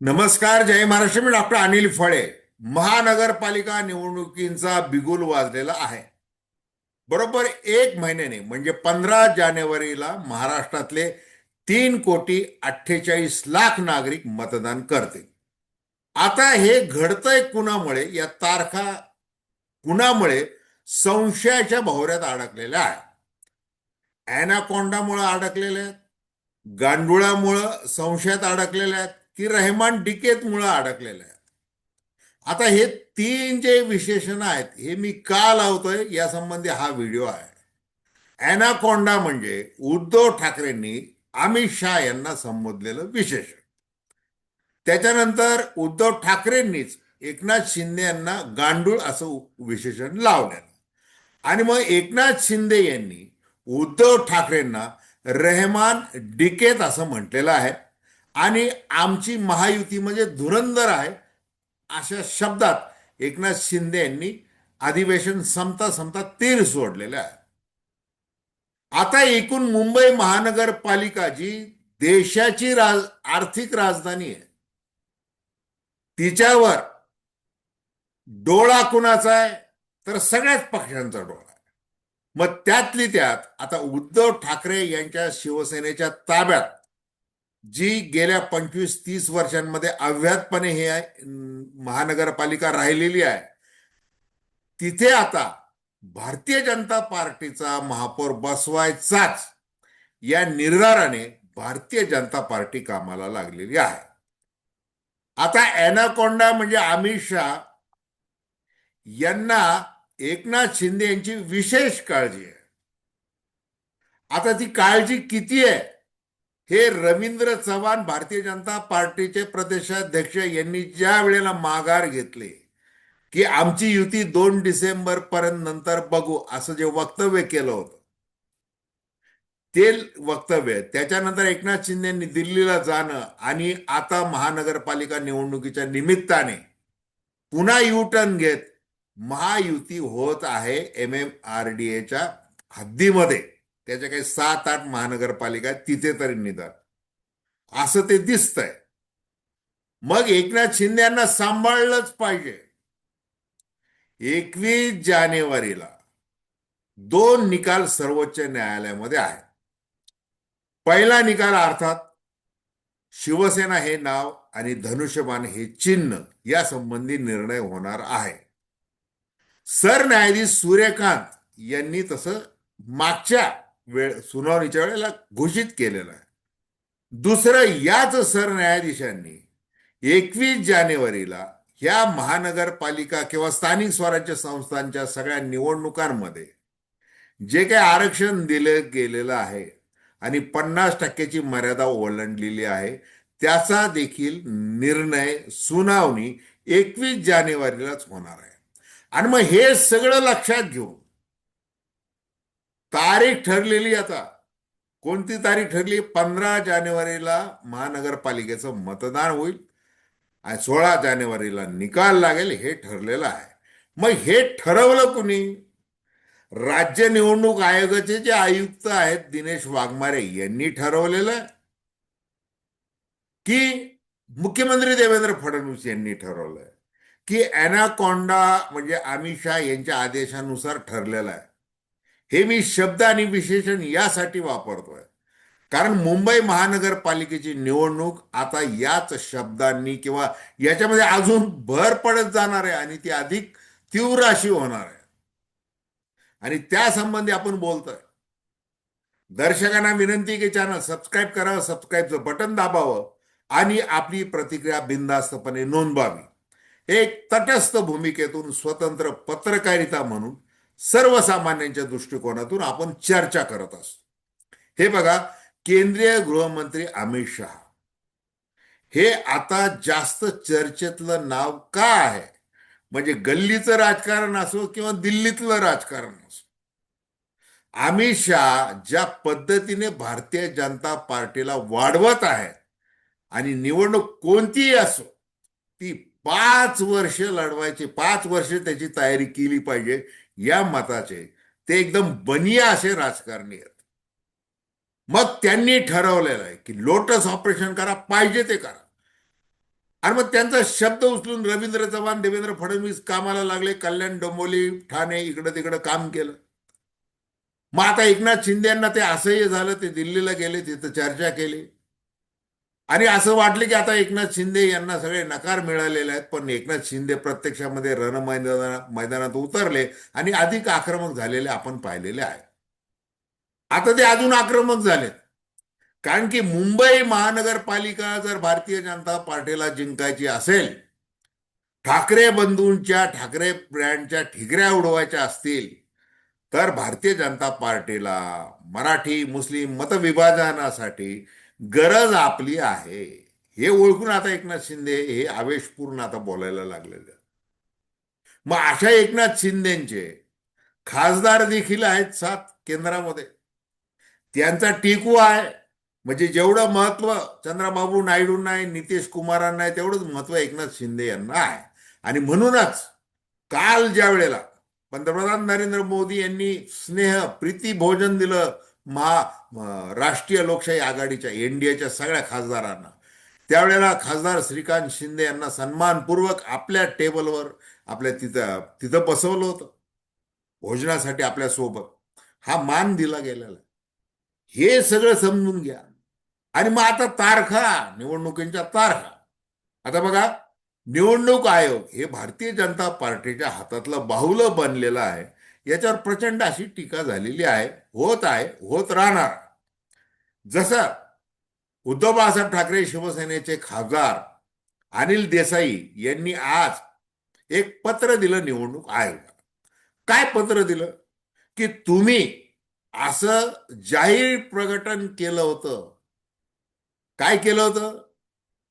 नमस्कार जय महाराष्ट्र. मी डॉक्टर अनिल फळे. महानगरपालिका निवडणुकींचा बिगुल वाजलेला आहे. बरोबर एक महिन्याने म्हणजे पंधरा जानेवारीला महाराष्ट्रातले तीन कोटी अठ्ठेचाळीस लाख नागरिक मतदान करतील. आता हे घडतंय कुणामुळे? या तारखा कुणामुळे? संशयाच्या भोवऱ्यात अडकलेल्या आहे अॅनाकोंडामुळे अडकलेल्या आहेत. गांडुळामुळं संशयात अडकलेल्या आहेत. की रहमान डिकेतमुळं अडकलेलं आहे. आता हे तीन जे विशेषण आहेत हे मी का लावतोय या संबंधी हा व्हिडिओ आहे. अॅनाकोंडा म्हणजे उद्धव ठाकरेंनी अमित शहा यांना संबोधलेलं विशेषण. त्याच्यानंतर उद्धव ठाकरेंनीच एकनाथ शिंदे यांना गांडूळ असं विशेषण लावलेलं. आणि मग एकनाथ शिंदे यांनी उद्धव ठाकरेंना रहमान डिकेत असं म्हटलेलं आहे. आणि आमची महायुती म्हणजे धुरंधर आहे अशा शब्दात एकनाथ शिंदे यांनी अधिवेशन संपता संपता तीर सोडलेलं आहे. आता एकूण मुंबई महानगरपालिका जी देशाची राज आर्थिक राजधानी आहे तिच्यावर डोळा कुणाचा आहे? तर सगळ्याच पक्षांचा डोळा आहे. मग त्यातली त्यात आता उद्धव ठाकरे यांच्या शिवसेनेच्या ताब्यात जी गेल्या पंचवीस तीस वर्षांमध्ये अव्यातपणे हे महानगरपालिका राहिलेली आहे. तिथे आता भारतीय जनता पार्टीचा महापौर बसवायचाच या निर्धाराने भारतीय जनता पार्टी कामाला लागलेली आहे. आता एनाकोंडा म्हणजे अमित शहा यांना एकनाथ शिंदे यांची विशेष काळजी आहे. आता ती काळजी किती आहे? हे रवींद्र चव्हाण भारतीय जनता पार्टीचे प्रदेशाध्यक्ष यांनी ज्या वेळेला माघार घेतले की आमची युती दोन डिसेंबर पर्यंत नंतर बघू असं जे वक्तव्य केलं होतं. ते वक्तव्य त्याच्यानंतर एकनाथ शिंदेनी दिल्लीला जाणं आणि आता महानगरपालिका निवडणुकीच्या निमित्ताने पुन्हा यू टर्न घेत महायुती होत आहे एम एम आर डी एच्या हद्दीमध्ये. त्याच्या काही सात आठ महानगरपालिका आहेत तिथे तरी निदान. असं ते दिसतंय. मग एकनाथ शिंदे यांना सांभाळलंच पाहिजे. एकवीस जानेवारीला दोन निकाल सर्वोच्च न्यायालयामध्ये आहेत. पहिला निकाल अर्थात शिवसेना हे नाव आणि धनुष्यबाण हे चिन्ह या संबंधी निर्णय होणार आहे. सरन्यायाधीश सूर्यकांत यांनी तसं मागच्या वेळ सुनावणीच्या वेळेला घोषित केलेलं आहे. दुसरं याच सरन्यायाधीशांनी एकवीस जानेवारीला ह्या महानगरपालिका किंवा स्थानिक स्वराज्य संस्थांच्या सगळ्या निवडणुकांमध्ये जे काही आरक्षण दिलं गेलेलं आहे आणि पन्नास टक्क्याची मर्यादा ओलांडलेली आहे त्याचा देखील निर्णय सुनावणी एकवीस जानेवारीलाच होणार आहे. आणि मग हे सगळं लक्षात घेऊन तारीख ठरलेली आता. कोणती तारीख ठरली? पंधरा जानेवारीला महानगरपालिकेचं मतदान होईल. आणि सोळा जानेवारीला निकाल लागेल हे ठरलेलं आहे. मग हे ठरवलं कुणी? राज्य निवडणूक आयोगाचे जे आयुक्त आहेत दिनेश वाघमारे यांनी ठरवलेलं. आहे की मुख्यमंत्री देवेंद्र फडणवीस यांनी ठरवलंय. की अॅनाकोंडा म्हणजे अमित शहा यांच्या आदेशानुसार ठरलेलं आहे. हे मी शब्द आणि विशेषण यासाठी वापरतोय. कारण मुंबई महानगरपालिकेची निवडणूक आता याच शब्दांनी किंवा याच्यामध्ये अजून भर पडत जाणार आहे आणि ती अधिक तीव्र अशी होणार आहे. आणि त्या संबंधी आपण बोलतोय. दर्शकांना विनंती की चॅनल सबस्क्राईब करावं सबस्क्राईबचं बटन दाबावं आणि आपली प्रतिक्रिया बिनधास्तपणे नोंदवावी. एक तटस्थ भूमिकेतून स्वतंत्र पत्रकारिता म्हणून सर्वसामान्यांच्या दृष्टिकोनातून आपण चर्चा करत असतो. हे बघा केंद्रीय गृहमंत्री अमित शहा. हे आता जास्त चर्चेतलं नाव का आहे? म्हणजे गल्लीचं राजकारण असो किंवा दिल्लीतलं राजकारण असो. अमित शहा ज्या पद्धतीने भारतीय जनता पार्टीला वाढवत आहे आणि निवडणूक कोणतीही असो ती पाच वर्ष लढवायची पाच वर्ष त्याची तयारी केली पाहिजे या मताचे ते एकदम बनिया असे राजकारणी आहेत. मग त्यांनी ठरवलेलं आहे की लोटस ऑपरेशन करा पाहिजे ते करा. आणि मग त्यांचा शब्द उचलून रवींद्र चव्हाण देवेंद्र फडणवीस कामाला लागले कल्याण डोंबोली ठाणे इकडं तिकडं काम केलं. मग आता एकनाथ शिंदे यांना ते असह्य झालं ते दिल्लीला गेले तिथं चर्चा केली. आणि असं वाटलं की आता एकनाथ शिंदे यांना सगळे नकार मिळालेले आहेत पण एकनाथ शिंदे प्रत्यक्षामध्ये रण मैदाना मैदानात उतरले आणि अधिक आक्रमक झालेले आपण पाहिलेले आहे आता ते अजून आक्रमक झालेत. कारण की मुंबई महानगरपालिका जर भारतीय जनता पार्टीला जिंकायची असेल ठाकरे बंधूंच्या ठाकरे ब्रँडच्या ठिगऱ्या उडवायच्या असतील तर भारतीय जनता पार्टीला मराठी मुस्लिम मतविभाजनासाठी गरज आपली आहे. हे ओळखून आता एकनाथ शिंदे हे आवेशपूर्ण आता बोलायला लागलेले. मग अशा एकनाथ शिंदेचे खासदार देखील आहेत सात केंद्रामध्ये. त्यांचा टिकू आहे. म्हणजे जेवढं महत्त्व चंद्रबाबू नायडूंना आहे नितीश कुमारांना आहे तेवढंच महत्त्व एकनाथ शिंदे यांना आहे. आणि म्हणूनच काल ज्या वेळेला पंतप्रधान नरेंद्र मोदी यांनी स्नेह प्रीती भोजन दिलं महा राष्ट्रीय लोकशाही आघाडीच्या एनडीएच्या सगळ्या खासदारांना. त्यावेळेला खासदार श्रीकांत शिंदे यांना सन्मानपूर्वक आपल्या टेबलवर आपल्या तिथं तिथं बसवलं होतं. भोजनासाठी आपल्यासोबत. हा मान दिला गेलेला. हे सगळं समजून घ्या. आणि मग आता तारखा निवडणुकींच्या तारखा. आता बघा निवडणूक आयोग हे भारतीय जनता पार्टीच्या हातातलं बाहुलं बनलेलं आहे. याच्यावर प्रचंड अशी टीका झालेली आहे होत आहे होत राहणार. जसं उद्धव बाळासाहेब ठाकरे शिवसेनेचे खासदार अनिल देसाई यांनी आज एक पत्र दिलं निवडणूक आयोगाला. काय पत्र दिलं? की तुम्ही असं जाहीर प्रकटन केलं होतं. काय केलं होतं?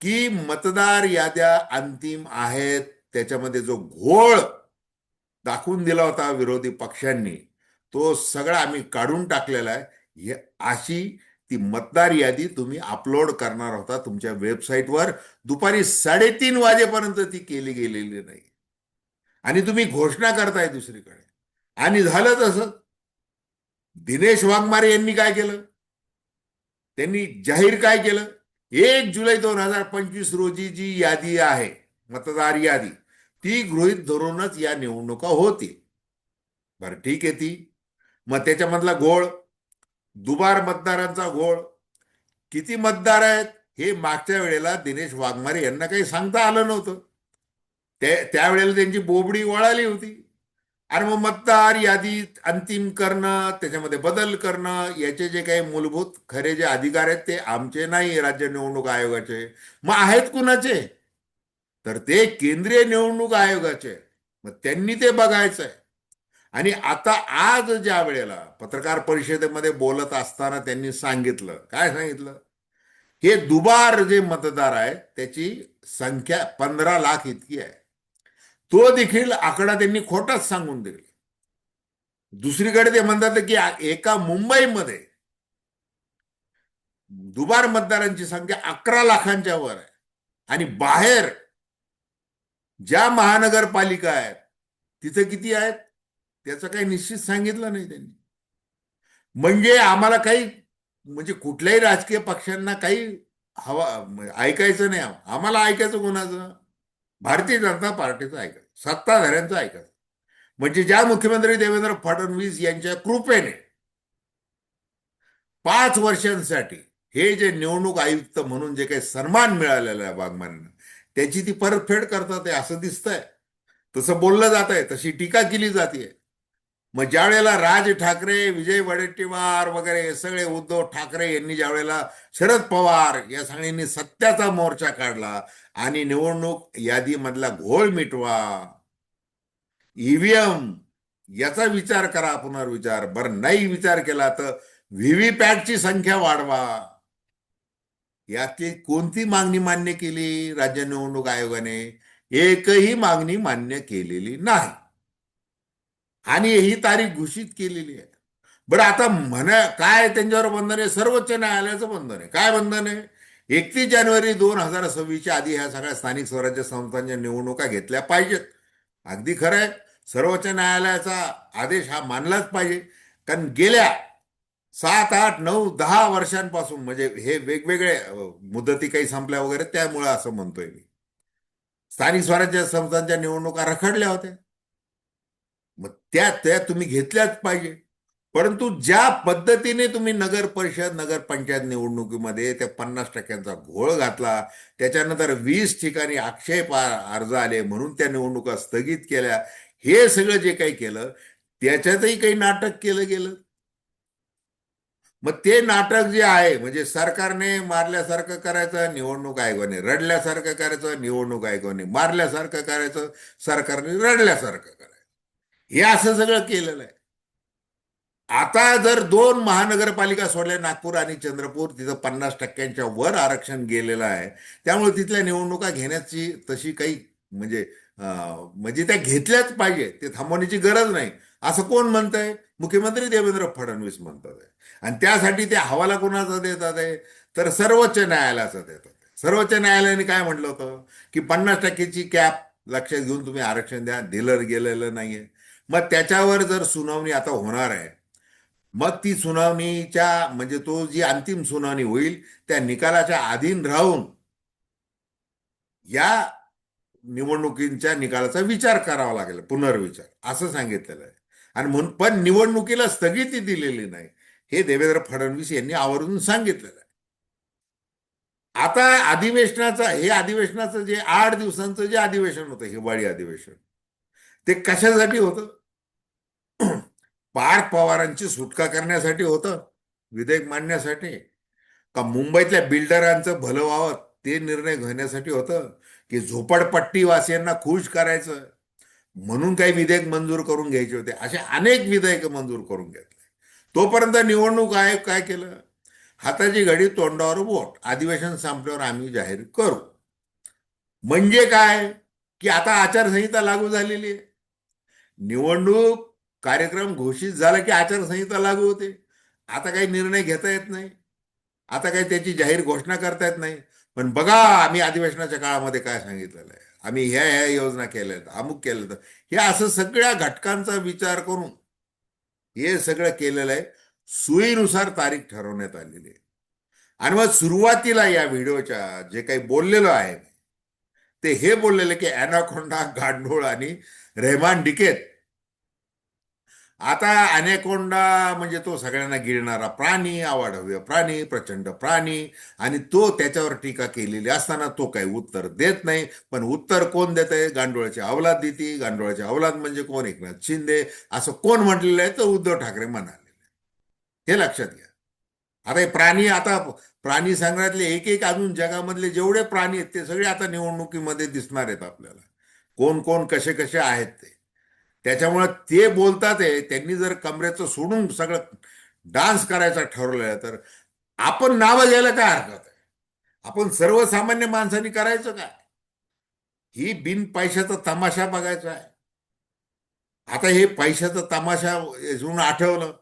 की मतदार याद्या अंतिम आहेत त्याच्यामध्ये जो घोळ दाखवून दिला होता विरोधी पक्षांनी. तो सगळा आम्ही काढून टाकलेला आहे. हे अशी ती मतदार यादी तुम्ही अपलोड करणार होता तुमच्या वेबसाईटवर दुपारी साडेतीन वाजेपर्यंत ती केली गेलेली नाही. आणि तुम्ही घोषणा करताय दुसरीकडे. आणि झालं तसं. दिनेश वाघमारे यांनी काय केलं? त्यांनी जाहीर काय केलं? एक जुलै दोन हजार पंचवीस रोजी जी यादी आहे मतदार यादी ती गृहीत धरूनच या निवडणुका होती बरं ठीक आहे ती. मग त्याच्यामधला घोळ दुबार मतदारांचा घोळ किती मतदार आहेत हे मागच्या वेळेला दिनेश वाघमारे यांना काही सांगता आलं नव्हतं. ते त्यावेळेला त्यांची बोबडी वळाली होती. आणि मग मतदार यादी अंतिम करणं त्याच्यामध्ये बदल करणं याचे जे काही मूलभूत खरे जे अधिकार आहेत ते आमचे नाही राज्य निवडणूक आयोगाचे. मग आहेत कुणाचे? तर ते केंद्रीय निवडणूक आयोगाचे मग त्यांनी ते बघायचं आहे आणि आता आज ज्या वेळेला पत्रकार परिषदेमध्ये बोलत असताना त्यांनी सांगितलं काय सांगितलं? हे दुबार जे मतदार आहेत त्याची संख्या पंधरा लाख इतकी आहे. तो देखील आकडा त्यांनी खोटाच सांगून दिला. दुसरीकडे ते म्हणतात की एका मुंबईमध्ये दुबार मतदारांची संख्या अकरा लाखांच्या वर आहे. आणि बाहेर ज्या महानगरपालिका आहेत तिथे किती आहेत? त्याचं काही निश्चित सांगितलं नाही त्यांनी. म्हणजे आम्हाला काही म्हणजे कुठल्याही राजकीय पक्षांना काही हवा ऐकायचं नाही. आम्हाला ऐकायचं कोणाचं? भारतीय जनता पार्टीचं ऐकायचं. सत्ताधाऱ्यांचं ऐकायचं. म्हणजे ज्या मुख्यमंत्री देवेंद्र फडणवीस यांच्या कृपेने पाच वर्षांसाठी हे जे निवडणूक आयुक्त म्हणून जे काही सन्मान मिळालेला आहे वाघमान्यांना त्याची ती परतफेड करतात आहे असं दिसतंय. तसं बोललं जात आहे तशी टीका केली जाते मग ज्या वेळेला राज ठाकरे विजय वडेट्टीवार वगैरे हे सगळे उद्धव ठाकरे यांनी ज्या वेळेला शरद पवार या सगळ्यांनी सत्याचा मोर्चा काढला आणि निवडणूक यादीमधला घोळ मिटवा ईव्हीएम याचा विचार करा पुनर्विचार. बरं नाही विचार केला तर व्हीव्हीपॅटची संख्या वाढवा. याची कोणती मागणी मान्य केली राज्य निवडणूक आयोगाने? एकही मागणी मान्य केलेली नाही. आणि ही तारीख घोषित केलेली आहे. बरं आता म्हणा काय त्यांच्यावर बंधन आहे? सर्वोच्च न्यायालयाचं बंधन आहे. काय बंधन आहे? एकतीस जानेवारी दोन हजार सव्वीसच्या आधी ह्या सगळ्या स्थानिक स्वराज्य संस्थांच्या निवडणुका घेतल्या पाहिजेत. अगदी खरं आहे. सर्वोच्च न्यायालयाचा आदेश हा मानलाच पाहिजे. कारण गेल्या सात आठ नऊ दहा वर्षांपासून म्हणजे हे वेगवेगळे मुदती काही संपल्या वगैरे त्यामुळे असं म्हणतोय मी. स्थानिक स्वराज्य संस्थांच्या निवडणुका रखडल्या होत्या. मग त्या त्या तुम्ही घेतल्याच पाहिजे. परंतु ज्या पद्धतीने तुम्ही नगर परिषद नगर पंचायत निवडणुकीमध्ये त्या पन्नास टक्क्यांचा घोळ घातला त्याच्यानंतर वीस ठिकाणी आक्षेप अर्ज आले म्हणून त्या निवडणुका स्थगित केल्या हे सगळं जे काही केलं त्याच्यातही काही नाटक केलं गेलं. मग ते नाटक जे आहे म्हणजे सरकारने मारल्यासारखं करायचं निवडणूक आयोगाने रडल्यासारखं करायचं निवडणूक आयोगाने मारल्यासारखं करायचं सरकारने रडल्यासारखं करायचं. हे असं सगळं केलेलं आहे. आता जर दोन महानगरपालिका सोडल्या नागपूर आणि चंद्रपूर तिथं पन्नास टक्क्यांच्या वर आरक्षण गेलेलं आहे. त्यामुळे तिथल्या निवडणुका घेण्याची तशी काही म्हणजे म्हणजे त्या घेतल्याच पाहिजे ते थांबवण्याची गरज नाही. असं कोण म्हणतंय? मुख्यमंत्री देवेंद्र फडणवीस म्हणतात आहे. आणि त्यासाठी ते हवाला कोणाचा देतात आहे? तर सर्वोच्च न्यायालयाचा देतात सर्वोच्च न्यायालयाने काय म्हटलं होतं? की पन्नास टक्केची कॅप लक्षात घेऊन तुम्ही आरक्षण द्या. दिलं गेलेलं नाहीये. मग त्याच्यावर जर सुनावणी आता होणार आहे मग ती सुनावणीच्या म्हणजे तो जी अंतिम सुनावणी होईल त्या निकालाच्या अधीन राहून या निवडणुकींच्या निकालाचा विचार करावा लागेल. पुनर्विचार. असं सांगितलेलं आहे. आणि म्हणून पण निवडणुकीला स्थगिती दिलेली नाही. हे देवेंद्र फडणवीस यांनी आवर्जून सांगितलेलं आहे. आता अधिवेशनाचं हे अधिवेशनाचं जे आठ दिवसांचं जे अधिवेशन होतं हिवाळी अधिवेशन ते कशासाठी होतं? पार्थ पवारांची सुटका करण्यासाठी होतं विधेयक मांडण्यासाठी का मुंबईतल्या बिल्डरांचं भलं व्हावं ते निर्णय घेण्यासाठी होतं की झोपडपट्टीवासियांना खुश करायचं? म्हणून काही विधेयक मंजूर करून घ्यायचे होते. असे अनेक विधेयक मंजूर करून घेतले. तोपर्यंत निवडणूक आयोग काय केलं? हाताची घडी तोंडावर बोट अधिवेशन संपल्यावर आम्ही जाहीर करू. म्हणजे काय? की आता आचारसंहिता लागू झालेली आहे. निवडणूक कार्यक्रम घोषित झाला की आचारसंहिता लागू होते. आता काही निर्णय घेता येत नाही. आता काही त्याची जाहीर घोषणा करता येत नाही. पण बघा आम्ही अधिवेशनाच्या काळामध्ये काय सांगितलेलं आहे. आम्ही ह्या ह्या योजना केल्या आहेत अमुक केलं तर हे असं सगळ्या घटकांचा विचार करून हे सगळं केलेलं आहे. सुईनुसार तारीख ठरवण्यात आलेली आहे. आणि मग सुरुवातीला या व्हिडिओच्या जे काही बोललेलो आहे ते हे बोललेले की अॅनाकोंडा गांडोळ आणि रेहमान डिकेत आता अनेकोंडा म्हणजे तो सगळ्यांना गिळणारा प्राणी आवाढव्य प्राणी प्रचंड प्राणी आणि तो त्याच्यावर टीका केलेली असताना तो काही उत्तर देत नाही. पण उत्तर कोण देत आहे? गांडोळाची अवलाद देते. गांडोळाची अवलाद म्हणजे कोण? एकनाथ शिंदे. असं कोण म्हटलेलं आहे? तर उद्धव ठाकरे म्हणाले. हे लक्षात घ्या. आता हे प्राणी आता प्राणी संग्रहातले एक एक अजून जगामधले जेवढे प्राणी आहेत ते सगळे आता निवडणुकीमध्ये दिसणार आहेत आपल्याला. कोण कोण कसे कसे आहेत ते? त्याच्यामुळे ते बोलतात आहे त्यांनी जर कमरेचं सोडून सगळं डान्स करायचा ठरवलं तर आपण नावं घ्यायला काय हरकत आहे? आपण सर्वसामान्य माणसांनी करायचं काय? ही बिन पैशाचा तमाशा बघायचा आहे. आता हे पैशाचा तमाशा म्हणून आठवलं.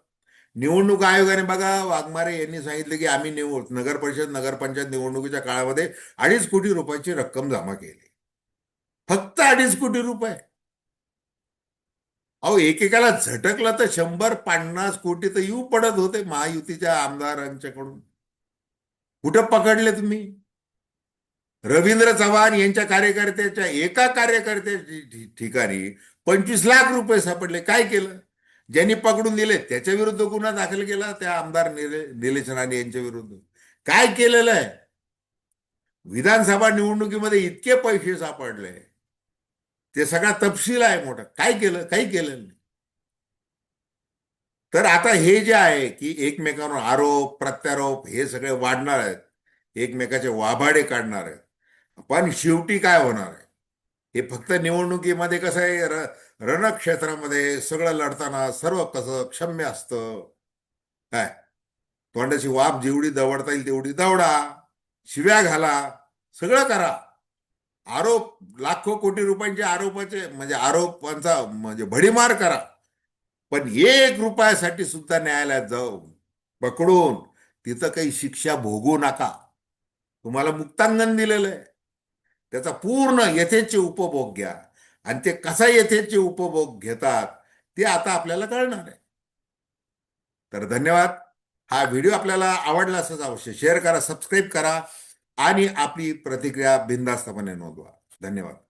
निवडणूक आयोगाने बघा वाघमारे यांनी सांगितलं की आम्ही निवड नगर परिषद नगरपंचायत निवडणुकीच्या काळामध्ये अडीच कोटी रुपयाची रक्कम जमा केली. फक्त अडीच कोटी रुपये. अहो एकेकाला झटकलं तर शंभर पन्नास कोटी तर येऊ पडत होते महायुतीच्या आमदारांच्याकडून. कुठं पकडले तुम्ही? रवींद्र चव्हाण यांच्या कार्यकर्त्याच्या एका कार्यकर्त्याच्या ठिकाणी पंचवीस लाख रुपये सापडले. काय केलं? ज्यांनी पकडून दिले त्याच्या विरुद्ध गुन्हा दाखल केला त्या आमदार निले निलेश राणे यांच्या विरुद्ध. काय केलेलं आहे? विधानसभा निवडणुकीमध्ये इतके पैसे सापडले. ते सगळा तपशील आहे मोठा. काय केलं काही केलं नाही. तर आता हे जे आहे की एकमेकांवर आरोप प्रत्यारोप हे सगळे वाढणार आहेत. एकमेकाचे वाभाडे काढणार आहेत. पण शेवटी काय होणार आहे? हे फक्त निवडणुकीमध्ये कसं आहे? र रणक्षेत्रामध्ये सगळं लढताना सर्व कसं क्षम्य असतं? काय? तोंडाची वाफ जेवढी दवडता येईल तेवढी दवडा. शिव्या घाला. सगळं करा. आरोप लाखो कोटी रुपयांचे आरोपाचे म्हणजे आरोपांचा म्हणजे भडीमार करा. पण एक रुपयासाठी सुद्धा न्यायालयात जाऊ पकडून तिथं काही शिक्षा भोगू नका. तुम्हाला मुक्तांगण दिलेलं आहे. त्याचा पूर्ण यथेचे उपभोग घ्या. आणि ते कसा यथेचे उपभोग घेतात ते आता आपल्याला कळणार आहे. तर धन्यवाद. हा व्हिडिओ आपल्याला आवडला असंच अवश्य शेअर करा सबस्क्राईब करा. आणि आपली प्रतिक्रिया बिंदास्तपणे नोंदवा. धन्यवाद.